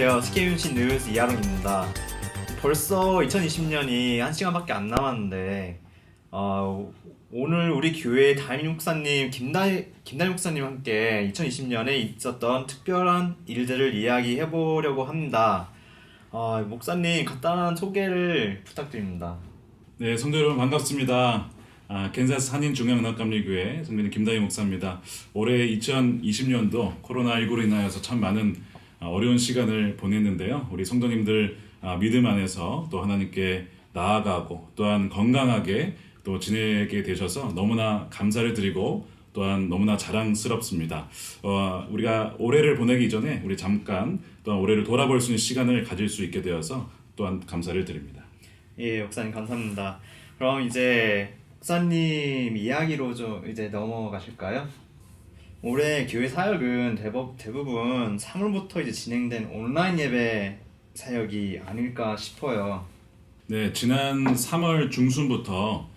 안녕하세요. 스케이윤신 뉴스 이하롱입니다. 벌써 2020년이 한 시간밖에 안 남았는데 어, 오늘 우리 교회 담임 목사님 김다희 목사님 함께 2020년에 있었던 특별한 일들을 이야기해 보려고 합니다. 어, 목사님 간단한 소개를 부탁드립니다. 네, 성도 여러분 반갑습니다. 아, 캔자스 한인 중앙은학감리교회 성민의 김다희 목사입니다. 올해 2020년도 코로나19로 인하여서 참 많은 아, 어려운 시간을 보냈는데요. 우리 성도님들 아, 믿음 안에서 또 하나님께 나아가고 또한 건강하게 또 지내게 되셔서 너무나 감사를 드리고 또한 너무나 자랑스럽습니다. 어, 우리가 올해를 보내기 전에 우리 잠깐 또한 올해를 돌아볼 수 있는 시간을 가질 수 있게 되어서 또한 감사를 드립니다. 예, 목사님 감사합니다. 그럼 이제 목사님 이야기로 좀 이제 넘어가실까요? 올해 교회 사역은 대부, 대부분 3월부터 이제 진행된 온라인 예배 사역이 아닐까 싶어요. 네, 지난 3월 중순부터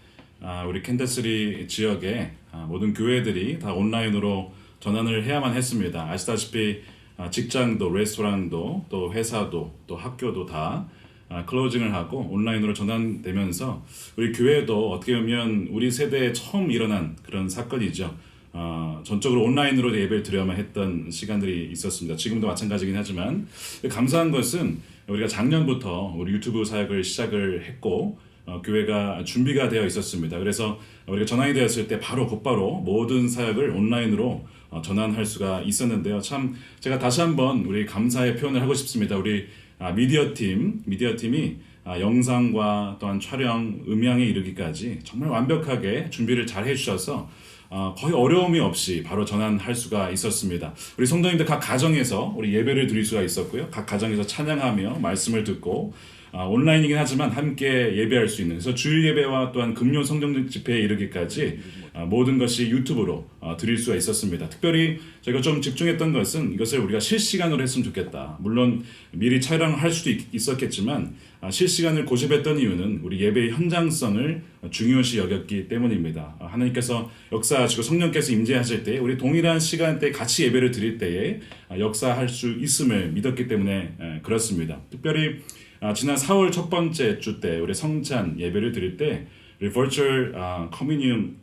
아, 우리 캔더스리 지역에 아, 모든 교회들이 다 온라인으로 전환을 해야만 했습니다. 아시다시피 아, 직장도, 레스토랑도, 또 회사도, 또 학교도 다 아, 클로징을 하고 온라인으로 전환되면서 우리 교회도 어떻게 보면 우리 세대에 처음 일어난 그런 사건이죠. 어, 전적으로 온라인으로 예배를 드려야만 했던 시간들이 있었습니다. 지금도 마찬가지긴 하지만 감사한 것은 우리가 작년부터 우리 유튜브 사역을 시작을 했고 어, 교회가 준비가 되어 있었습니다. 그래서 우리가 전환이 되었을 때 바로 곧바로 모든 사역을 온라인으로 어, 전환할 수가 있었는데요. 참 제가 다시 한번 우리 감사의 표현을 하고 싶습니다. 우리 아, 미디어 팀, 미디어 팀이 아, 영상과 또한 촬영, 음향에 이르기까지 정말 완벽하게 준비를 잘 해주셔서 어, 거의 어려움이 없이 바로 전환할 수가 있었습니다. 우리 성도님들 각 가정에서 우리 예배를 드릴 수가 있었고요. 각 가정에서 찬양하며 말씀을 듣고 아, 온라인이긴 하지만 함께 예배할 수 있는 그래서 주일 예배와 또한 금요 성경 집회에 이르기까지 아, 모든 것이 유튜브로 아, 드릴 수가 있었습니다. 특별히 저희가 좀 집중했던 것은 이것을 우리가 실시간으로 했으면 좋겠다. 물론 미리 촬영할 수도 있, 있었겠지만 아, 실시간을 고집했던 이유는 우리 예배의 현장성을 중요시 여겼기 때문입니다. 아, 하나님께서 역사하시고 성령께서 임재하실 때 우리 동일한 시간대에 같이 예배를 드릴 때에 아, 역사할 수 있음을 믿었기 때문에 에, 그렇습니다. 특별히 아, 지난 4월 첫 번째 주 때 우리 성찬 예배를 드릴 때 우리 virtual 아, 커뮤니언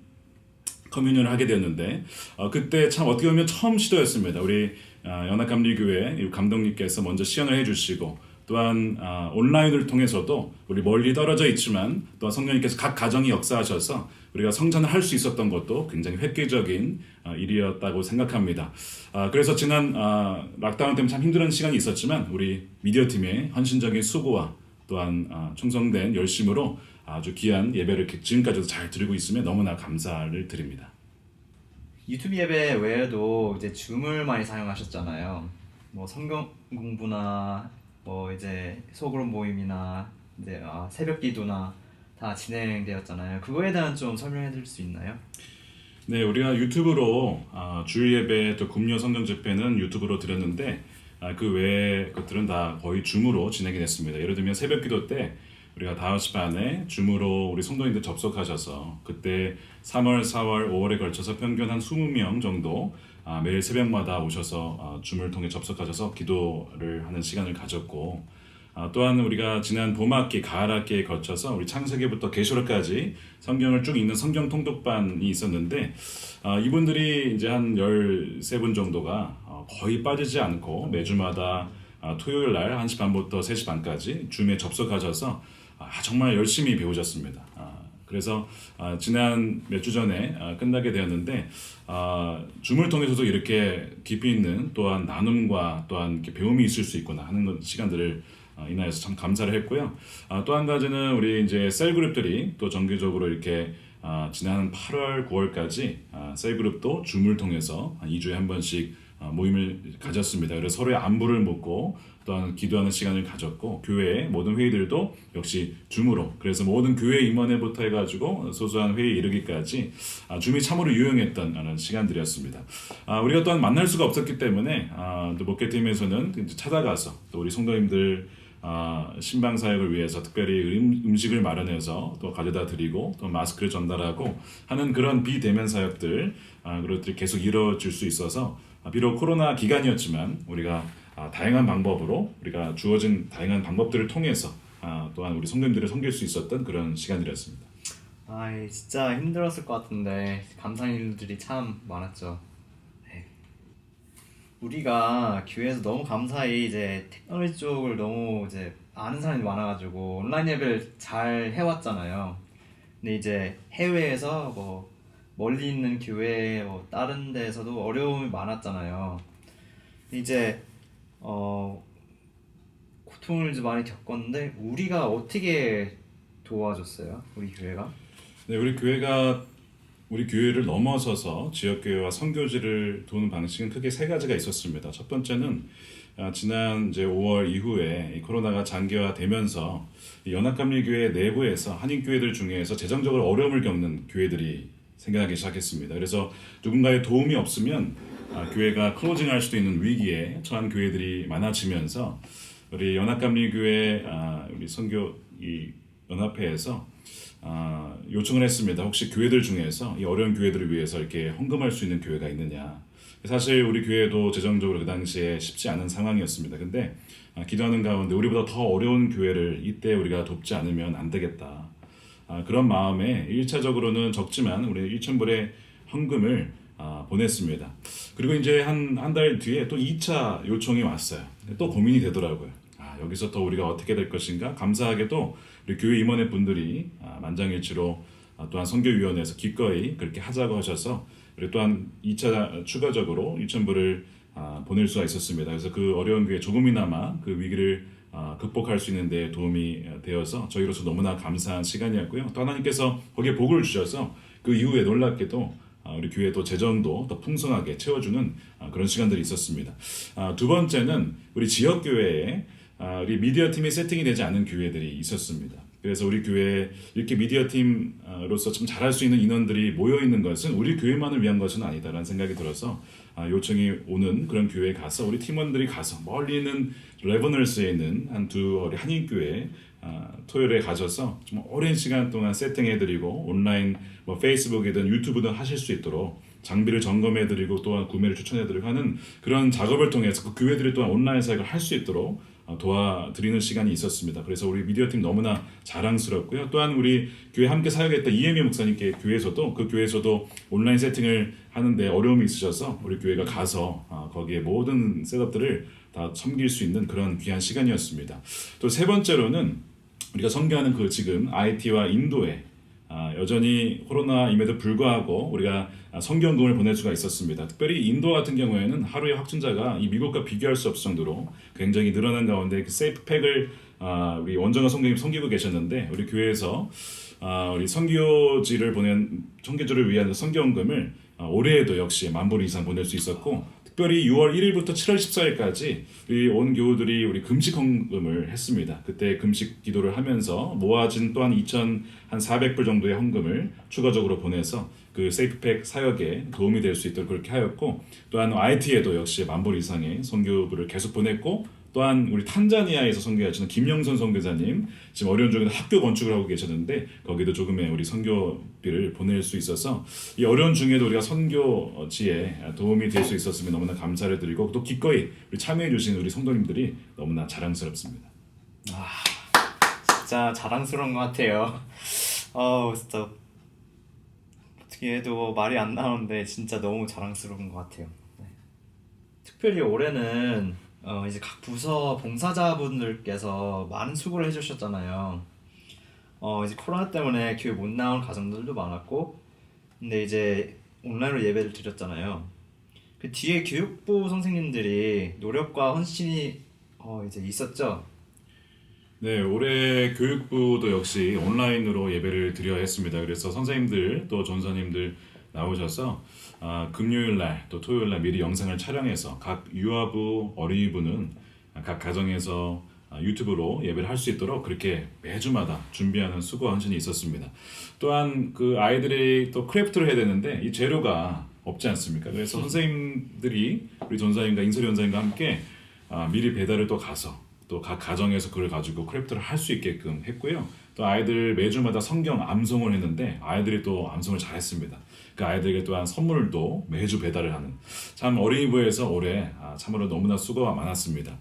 커뮤니언을 하게 되었는데 어, 그때 참 어떻게 보면 처음 시도였습니다. 우리 아, 연합감리교회 감독님께서 먼저 시연을 해주시고 또한 아, 온라인을 통해서도 우리 멀리 떨어져 있지만 또한 성령님께서 각 가정이 역사하셔서 우리가 성찬을 할 수 있었던 것도 굉장히 획기적인 아, 일이었다고 생각합니다. 아, 그래서 지난 아, 락다운 때문에 참 힘든 시간이 있었지만 우리 미디어 팀의 헌신적인 수고와 또한 아, 충성된 열심으로 아주 귀한 예배를 지금까지도 잘 드리고 있으면 너무나 감사를 드립니다. 유튜브 예배 외에도 이제 줌을 많이 사용하셨잖아요. 뭐 성경 공부나 뭐 이제 소그룹 모임이나 이제 아, 새벽 기도나 다 진행되었잖아요. 그거에 대한 좀 설명해 드릴 수 있나요? 네, 우리가 유튜브로 아, 주일 예배 또 금요 성경 집회는 유튜브로 드렸는데 아, 그 외의 것들은 다 거의 줌으로 진행이 됐습니다. 예를 들면 새벽 기도 때 우리가 5시 반에 줌으로 우리 성도님들 접속하셔서 그때 3월, 4월, 5월에 걸쳐서 평균 한 20명 정도 아, 매일 새벽마다 오셔서 아, 줌을 통해 접속하셔서 기도를 하는 시간을 가졌고 아, 또한 우리가 지난 봄학기, 가을학기에 거쳐서 우리 창세기부터 계시록까지 성경을 쭉 읽는 성경 통독반이 있었는데 아, 이분들이 이제 한 13분 정도가 어, 거의 빠지지 않고 매주마다 아, 토요일 날 1시 반부터 3시 반까지 줌에 접속하셔서 아, 정말 열심히 배우셨습니다. 아, 그래서 아, 지난 몇 주 전에 아, 끝나게 되었는데 아, 줌을 통해서도 이렇게 깊이 있는 또한 나눔과 또한 이렇게 배움이 있을 수 있구나 하는 것- 시간들을 아, 인하여서 참 감사를 했고요. 아, 또 한 가지는 우리 이제 셀 그룹들이 또 정기적으로 이렇게 아, 지난 8월, 9월까지 아, 셀 그룹도 줌을 통해서 한 2주에 한 번씩 아, 모임을 가졌습니다. 그래서 서로의 안부를 묻고 또한 기도하는 시간을 가졌고 교회의 모든 회의들도 역시 줌으로 그래서 모든 교회 임원회부터 해가지고 소소한 회의 이르기까지 아, 줌이 참으로 유용했던 시간들이었습니다. 아, 우리가 또한 만날 수가 없었기 때문에 아, 또 목회팀에서는 이제 찾아가서 또 우리 성도님들 아, 신방 사역을 위해서 특별히 음, 음식을 마련해서 또 가져다 드리고 또 마스크를 전달하고 하는 그런 비대면 사역들 아, 그것들이 계속 이루어질 수 있어서 아, 비록 코로나 기간이었지만 우리가 아, 다양한 방법으로 우리가 주어진 다양한 방법들을 통해서 아, 또한 우리 성도님들을 섬길 수 있었던 그런 시간이었습니다. 아 진짜 힘들었을 것 같은데 감사한 일들이 참 많았죠. 네. 우리가 교회에서 너무 감사히 이제 테크놀로지 쪽을 너무 이제 아는 사람이 많아가지고 온라인 예배를 잘 해왔잖아요. 근데 이제 해외에서 뭐 멀리 있는 교회 뭐 다른 데에서도 어려움이 많았잖아요. 이제 어 고통을 이제 많이 겪었는데 우리가 어떻게 도와줬어요? 우리 교회가? 네, 우리 교회가 우리 교회를 넘어서서 지역 교회와 선교지를 도는 방식은 크게 세 가지가 있었습니다. 첫 번째는 아, 지난 이제 5월 이후에 이 코로나가 장기화되면서 이 연합감리교회 내부에서 한인 교회들 중에서 재정적으로 어려움을 겪는 교회들이 생겨나기 시작했습니다. 그래서 누군가의 도움이 없으면 아, 교회가 클로징할 수도 있는 위기에 처한 교회들이 많아지면서 우리 연합감리교회 아, 우리 선교 이 연합회에서 아, 요청을 했습니다. 혹시 교회들 중에서 이 어려운 교회들을 위해서 이렇게 헌금할 수 있는 교회가 있느냐. 사실 우리 교회도 재정적으로 그 당시에 쉽지 않은 상황이었습니다. 근데 아, 기도하는 가운데 우리보다 더 어려운 교회를 이때 우리가 돕지 않으면 안 되겠다. 아, 그런 마음에 1차적으로는 적지만 우리 1,000불의 헌금을 아, 보냈습니다. 그리고 이제 한 한 달 뒤에 또 2차 요청이 왔어요. 또 고민이 되더라고요. 아, 여기서 또 우리가 어떻게 될 것인가? 감사하게도 우리 교회 임원회 분들이 아, 만장일치로 아, 또한 선교위원회에서 기꺼이 그렇게 하자고 하셔서 우리 또한 2차 추가적으로 2,000불을 아, 보낼 수가 있었습니다. 그래서 그 어려운 교회 조금이나마 그 위기를 아, 극복할 수 있는 데 도움이 되어서 저희로서 너무나 감사한 시간이었고요. 또 하나님께서 거기에 복을 주셔서 그 이후에 놀랍게도 아, 우리 교회 또 재정도 더 풍성하게 채워주는 아, 그런 시간들이 있었습니다. 아, 두 번째는 우리 지역 교회에 아, 우리 미디어 팀이 세팅이 되지 않은 교회들이 있었습니다. 그래서 우리 교회에 이렇게 미디어 팀으로서 좀 잘할 수 있는 인원들이 모여 있는 것은 우리 교회만을 위한 것은 아니다라는 생각이 들어서 아, 요청이 오는 그런 교회에 가서 우리 팀원들이 가서 멀리 있는 레버널스에 있는 한 두 한인 교회 아, 토요일에 가셔서 좀 오랜 시간 동안 세팅해드리고 온라인 뭐 페이스북이든 유튜브든 하실 수 있도록 장비를 점검해드리고 또한 구매를 추천해드리고 하는 그런 작업을 통해서 그 교회들이 또한 온라인 사역을 할 수 있도록 어, 도와드리는 시간이 있었습니다. 그래서 우리 미디어 팀 너무나 자랑스럽고요. 또한 우리 교회 함께 사역했던 이혜미 목사님께 교회에서도 그 교회에서도 온라인 세팅을 하는데 어려움이 있으셔서 우리 교회가 가서 아, 거기에 모든 셋업들을 다 섬길 수 있는 그런 귀한 시간이었습니다. 또 세 번째로는 우리가 선교하는 그 지금 IT와 인도에 아, 여전히 코로나임에도 불구하고 우리가 아, 성경금을 보낼 수가 있었습니다. 특별히 인도 같은 경우에는 하루에 확진자가 이 미국과 비교할 수 없을 정도로 굉장히 늘어난 가운데 그 세이프팩을 아, 우리 원정아 성경님 섬기고 계셨는데 우리 교회에서 아, 우리 선교지를 보낸 선교지를 위한 아, 올해에도 역시 만불 이상 보낼 수 있었고 특별히 6월 1일부터 7월 14일까지 우리 온 교우들이 우리 금식 헌금을 했습니다. 그때 금식 기도를 하면서 모아진 또한 2천 한 400불 정도의 헌금을 추가적으로 보내서 그 세이프팩 사역에 도움이 될 수 있도록 그렇게 하였고 또한 IT에도 역시 만불 이상의 선교부를 계속 보냈고 또한 우리 탄자니아에서 선교하시는 김영선 선교사님 지금 어려운 중에도 학교 건축을 하고 계셨는데 거기도 조금의 우리 선교비를 보낼 수 있어서 이 어려운 중에도 우리가 선교지에 도움이 될 수 있었으면 너무나 감사를 드리고 또 기꺼이 우리 참여해 주신 우리 성도님들이 너무나 자랑스럽습니다. 진짜 자랑스러운 것 같아요. 어 진짜 어떻게 해도 말이 안 나오는데 진짜 너무 자랑스러운 것 같아요. 네. 특별히 올해는 어, 이제 각 부서 봉사자분들께서 많은 수고를 해주셨잖아요. 어 이제 코로나 때문에 교회 못 나온 가정들도 많았고, 근데 이제 온라인으로 예배를 드렸잖아요. 그 뒤에 교육부 선생님들이 노력과 헌신이 어 이제 있었죠. 네, 올해 교육부도 역시 온라인으로 예배를 드려야 했습니다. 그래서 선생님들 또 전사님들 나오셔서 아, 금요일 날 또 토요일 날 미리 영상을 촬영해서 각 유아부 어린이부는 각 가정에서 아, 유튜브로 예배를 할 수 있도록 그렇게 매주마다 준비하는 수고 헌신이 있었습니다. 또한 그 아이들이 또 크래프트를 해야 되는데 이 재료가 없지 않습니까? 그래서 선생님들이 우리 전사님과 인설이 원사님과 함께 아, 미리 배달을 또 가서 또 각 가정에서 그걸 가지고 크래프트를 할 수 있게끔 했고요. 또 아이들 매주마다 성경 암송을 했는데 아이들이 또 암송을 잘했습니다. 그 아이들에게 또한 선물도 매주 배달을 하는 참 어린이부에서 올해 아, 참으로 너무나 수고가 많았습니다.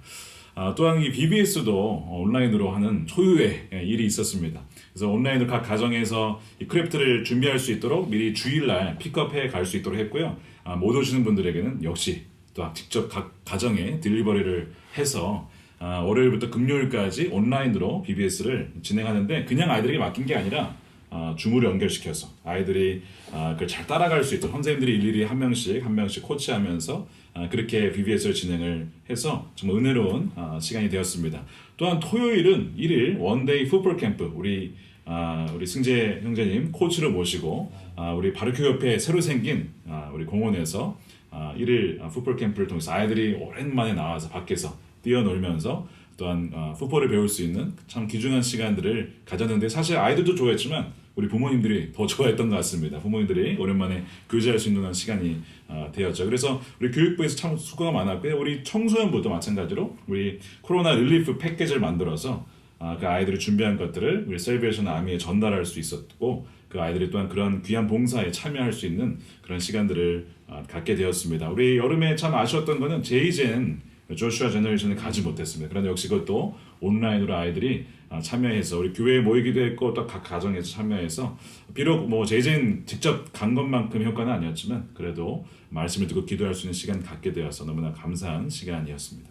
아, 또한 이 BBS도 온라인으로 하는 초유의 예, 일이 있었습니다. 그래서 온라인으로 각 가정에서 이 크래프트를 준비할 수 있도록 미리 주일날 픽업해 갈 수 있도록 했고요. 아, 못 오시는 분들에게는 역시 또 직접 각 가정에 딜리버리를 해서 아, 월요일부터 금요일까지 온라인으로 BBS를 진행하는데 그냥 아이들에게 맡긴 게 아니라 아, 줌으로 연결시켜서 아이들이 아, 그걸 잘 따라갈 수 있도록 선생님들이 일일이 한 명씩 한 명씩 코치하면서 아, 그렇게 BBS를 진행을 해서 정말 은혜로운 아, 시간이 되었습니다. 또한 토요일은 1일 원데이 풋볼 캠프 우리 아, 우리 승재 형제님 코치를 모시고 아, 우리 바르큐 옆에 새로 생긴 아, 우리 공원에서 아, 1일 아, 풋볼 캠프를 통해서 아이들이 오랜만에 나와서 밖에서 뛰어놀면서 또한 어, 풋볼을 배울 수 있는 참 귀중한 시간들을 가졌는데 사실 아이들도 좋아했지만 우리 부모님들이 더 좋아했던 것 같습니다. 부모님들이 오랜만에 교제할 수 있는 시간이 어, 되었죠. 그래서 우리 교육부에서 참 수고가 많았고요. 우리 청소년부도 마찬가지로 우리 코로나 릴리프 패키지를 만들어서 아, 그 아이들이 준비한 것들을 우리 셀베이션 아미에 전달할 수 있었고 그 아이들이 또한 그런 귀한 봉사에 참여할 수 있는 그런 시간들을 아, 갖게 되었습니다. 우리 여름에 참 아쉬웠던 거는 제이젠 조슈아 제너레이션을 가지 못했습니다. 그런데 역시 그것도 온라인으로 아이들이 아, 참여해서 우리 교회에 모이기도 했고 또 각 가정에서 참여해서 비록 뭐 제이젠 직접 간 것만큼 효과는 아니었지만 그래도 말씀을 듣고 기도할 수 있는 시간 갖게 되어서 너무나 감사한 시간이었습니다.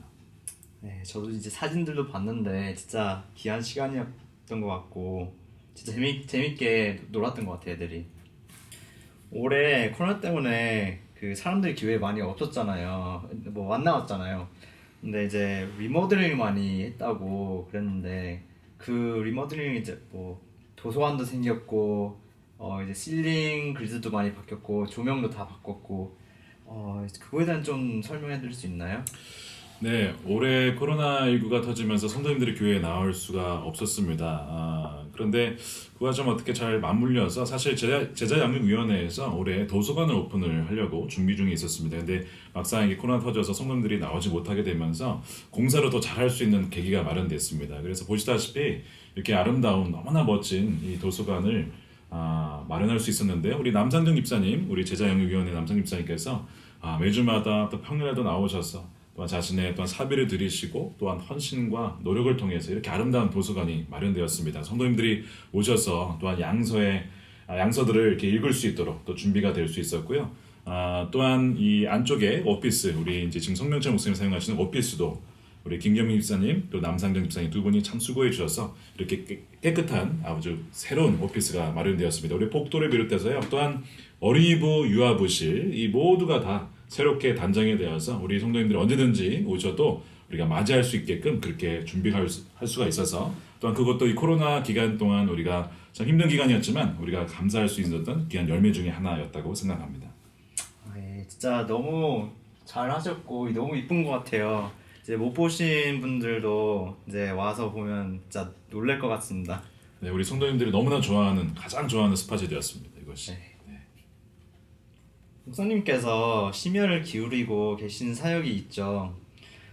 네, 저도 이제 사진들도 봤는데 진짜 귀한 시간이었던 것 같고 진짜 재미 재밌게 놀았던 것 같아요, 애들이. 올해 코로나 때문에 그 사람들이 교회에 많이 없었잖아요. 뭐 안 나왔잖아요. 근데 이제 리모델링 많이 했다고 그랬는데 그 리모델링 이제 뭐 도서관도 생겼고 어 이제 실링 그리드도 많이 바뀌었고 조명도 다 바꿨고 어 그거에 대한 좀 설명해 드릴 수 있나요? 네, 올해 코로나19가 터지면서 성도님들이 교회에 나올 수가 없었습니다. 아, 그런데 그와 좀 어떻게 잘 맞물려서 사실 제자, 제자 양육위원회에서 올해 도서관을 오픈을 하려고 준비 중에 있었습니다. 근데 막상 이게 코로나 터져서 성도님들이 나오지 못하게 되면서 공사를 더 잘할 수 있는 계기가 마련됐습니다. 그래서 보시다시피 이렇게 아름다운 너무나 멋진 이 도서관을 아, 마련할 수 있었는데 우리 남상정 집사님, 우리 제자영육위원회 남상정 집사님께서 아, 매주마다 또 평일에도 나오셔서 또한 자신의 또한 사비를 들이시고 또한 헌신과 노력을 통해서 이렇게 아름다운 도서관이 마련되었습니다. 성도님들이 오셔서 또한 양서의 아, 양서들을 이렇게 읽을 수 있도록 또 준비가 될 수 있었고요. 아, 또한 이 안쪽에 오피스 우리 이제 지금 성명철 목사님 사용하시는 오피스도 우리 김경민 집사님 또 남상정 집사님 두 분이 참 수고해 주셔서 이렇게 깨- 깨끗한 아주 새로운 오피스가 마련되었습니다. 우리 복도를 비롯해서요. 또한 어린이부, 유아부실 이 모두가 다 새롭게 단장이 되어서 우리 성도님들이 언제든지 오셔도 우리가 맞이할 수 있게끔 그렇게 준비할 수, 할 수가 있어서 또한 그것도 이 코로나 기간 동안 우리가 참 힘든 기간이었지만 우리가 감사할 수 있었던 귀한 열매 중에 하나였다고 생각합니다. 네, 진짜 너무 잘 하셨고 너무 이쁜 것 같아요. 이제 못 보신 분들도 이제 와서 보면 진짜 놀랄 것 같습니다. 네, 우리 성도님들이 너무나 좋아하는 가장 좋아하는 스팟이 되었습니다. 이것이. 네. 목사님께서 심혈을 기울이고 계신 사역이 있죠.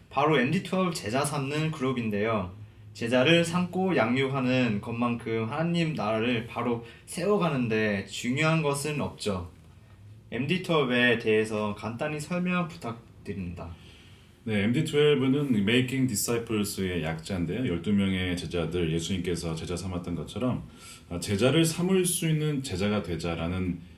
바로 MD12 제자 삼는 그룹인데요. 제자를 삼고 양육하는 것만큼 하나님 나라를 바로 세워가는데 중요한 것은 없죠. MD12에 대해서 간단히 설명 부탁드립니다. 네, MD12는 Making Disciples의 약자인데요. 12명의 제자들 예수님께서 제자 삼았던 것처럼 아, 제자를 삼을 수 있는 제자가 되자라는 아,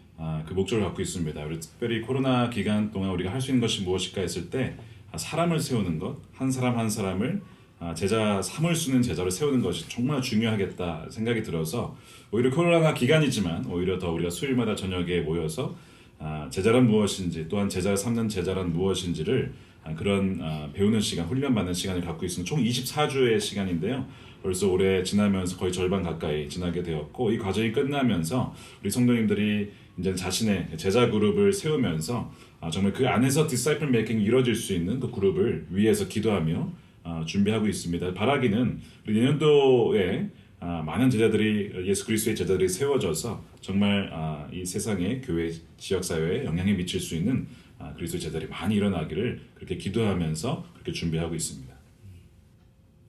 그 목적을 갖고 있습니다. 우리 특별히 코로나 기간 동안 우리가 할 수 있는 것이 무엇일까 했을 때 아, 사람을 세우는 것, 한 사람 한 사람을 아, 제자 삼을 수 있는 제자를 세우는 것이 정말 중요하겠다 생각이 들어서 오히려 코로나 기간이지만 오히려 더 우리가 수요일마다 저녁에 모여서 아, 제자란 무엇인지 또한 제자를 삼는 제자란 무엇인지를 아, 그런 아, 배우는 시간, 훈련받는 시간을 갖고 있습니다. 총 24주의 시간인데요. 벌써 올해 지나면서 거의 절반 가까이 지나게 되었고 이 과정이 끝나면서 우리 성도님들이 이제 자신의 제자 그룹을 세우면서 아, 정말 그 안에서 디사이플 메이킹이 이루어질 수 있는 그 그룹을 위해서 기도하며 아, 준비하고 있습니다. 바라기는 내년도에 아, 많은 제자들이 예수 그리스도의 제자들이 세워져서 정말 아, 이 세상의 교회 지역 사회에 영향을 미칠 수 있는 아, 그리스도 제자들이 많이 일어나기를 그렇게 기도하면서 그렇게 준비하고 있습니다.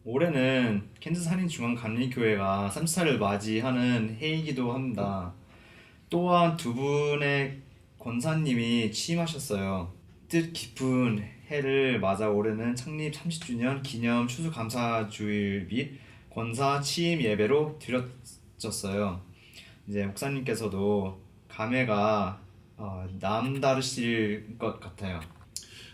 올해는 캔자스 한인 중앙 감리교회가 30살을 맞이하는 해이기도 합니다. 또한 두 분의 권사님이 취임하셨어요. 뜻 깊은 해를 맞아 올해는 창립 30주년 기념 추수 감사주일 및 권사 취임 예배로 드려졌어요. 이제 목사님께서도 감회가 어, 남다르실 것 같아요.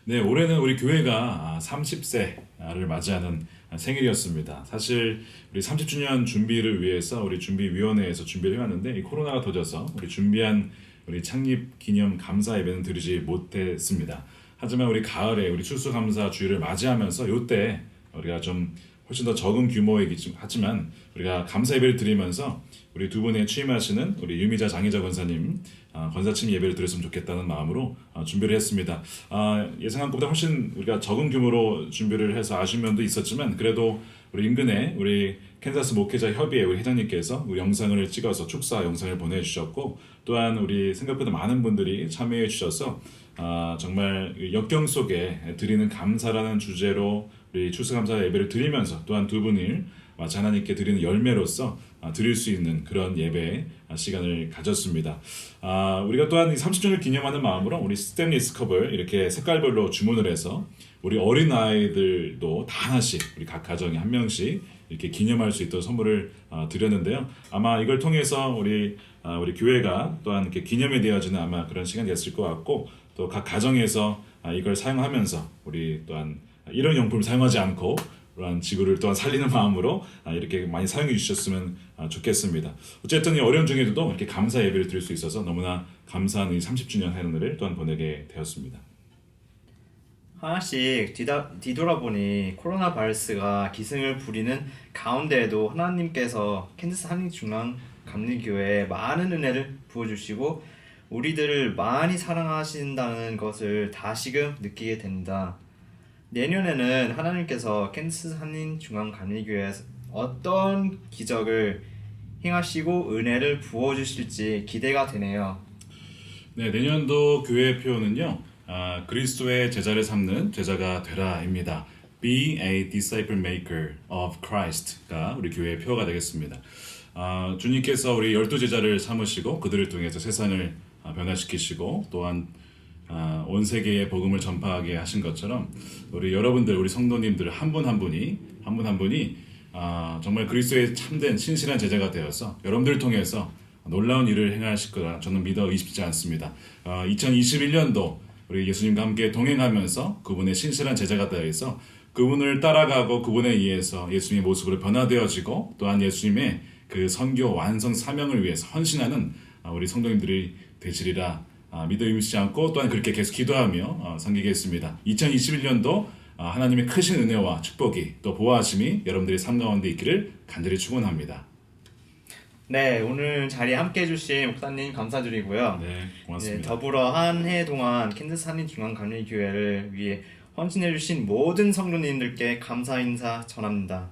네, 올해는 우리 교회가 30세를 맞이하는 생일이었습니다. 사실 우리 30주년 준비를 위해서 우리 준비위원회에서 준비를 해왔는데 이 코로나가 터져서 우리 준비한 우리 창립 기념 감사 예배는 드리지 못했습니다. 하지만 우리 가을에 우리 추수감사 주일을 맞이하면서 요때 우리가 좀 훨씬 더 적은 규모이긴 하지만 우리가 감사 예배를 드리면서 우리 두 분의 취임하시는 우리 유미자 장희자 권사님 아, 권사침 예배를 드렸으면 좋겠다는 마음으로 아, 준비를 했습니다. 아, 예상한 것보다 훨씬 우리가 적은 규모로 준비를 해서 아쉬운 면도 있었지만 그래도 우리 인근에 우리 캔자스 목회자 협의회 우리 회장님께서 우리 영상을 찍어서 축사 영상을 보내주셨고 또한 우리 생각보다 많은 분들이 참여해 주셔서 아, 정말 이 역경 속에 드리는 감사라는 주제로 우리 추수감사 예배를 드리면서 또한 두 분을 마치 하나님께 드리는 열매로서 아, 드릴 수 있는 그런 예배 아, 시간을 가졌습니다. 아, 우리가 또한 이 30주년을 기념하는 마음으로 우리 스탠리스 컵을 이렇게 색깔별로 주문을 해서 우리 어린 아이들도 다 하나씩 우리 각 가정에 한 명씩 이렇게 기념할 수 있도록 선물을 아, 드렸는데요. 아마 이걸 통해서 우리 아, 우리 교회가 또한 이렇게 기념에 되어지는 아마 그런 시간이 됐을 것 같고 또 각 가정에서 아, 이걸 사용하면서 우리 또한 이런 용품을 사용하지 않고 그러한 지구를 또한 살리는 마음으로 아, 이렇게 많이 사용해 주셨으면 아, 좋겠습니다. 어쨌든 이 어려운 중에도 이렇게 감사 예배를 드릴 수 있어서 너무나 감사한 이 30주년 해를 또한 보내게 되었습니다. 하나씩 뒤다, 뒤돌아보니 코로나 바이러스가 기승을 부리는 가운데에도 하나님께서 캔자스 한인중앙 감리교회에 많은 은혜를 부어주시고 우리들을 많이 사랑하신다는 것을 다시금 느끼게 됩니다. 내년에는 하나님께서 캔자스 한인 중앙 감리교회에서 어떤 기적을 행하시고 은혜를 부어 주실지 기대가 되네요. 네, 내년도 교회의 표어는요. 아, 그리스도의 제자를 삼는 제자가 되라입니다. Be a disciple maker of Christ가 우리 교회의 표어가 되겠습니다. 아, 주님께서 우리 열두 제자를 삼으시고 그들을 통해서 세상을 아, 변화시키시고 또한 아, 온 세계에 복음을 전파하게 하신 것처럼 우리 여러분들 우리 성도님들 한 분 한 분이 한 분 한 분이 아, 정말 그리스도의 참된 신실한 제자가 되어서 여러분들을 통해서 놀라운 일을 행하실 거라 저는 믿어 의심치 않습니다. 아, 2021년도 우리 예수님과 함께 동행하면서 그분의 신실한 제자가 되어서 그분을 따라가고 그분에 의해서 예수님의 모습으로 변화되어지고 또한 예수님의 그 선교 완성 사명을 위해서 헌신하는 아, 우리 성도님들이 되시리라 아, 믿어 의심치 않고 또한 그렇게 계속 기도하며 어, 섬기겠습니다. 2021년도 아, 하나님의 크신 은혜와 축복이 또 보호하심이 여러분들의 삶 가운데 있기를 간절히 축원합니다. 네, 오늘 자리에 함께 해주신 목사님 감사드리고요. 네, 네, 고맙습니다. 더불어 한 해 동안 캔자스 한인 중앙 감리 교회를 위해 헌신해 주신 모든 성도님들께 감사 인사 전합니다.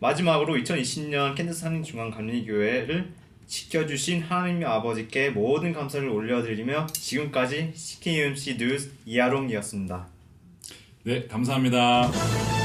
마지막으로 2020년 캔자스 한인 중앙 감리 교회를 지켜주신 하나님 아버지께 모든 감사를 올려드리며 지금까지 CKUMC 뉴스 이하롱이었습니다. 네, 감사합니다.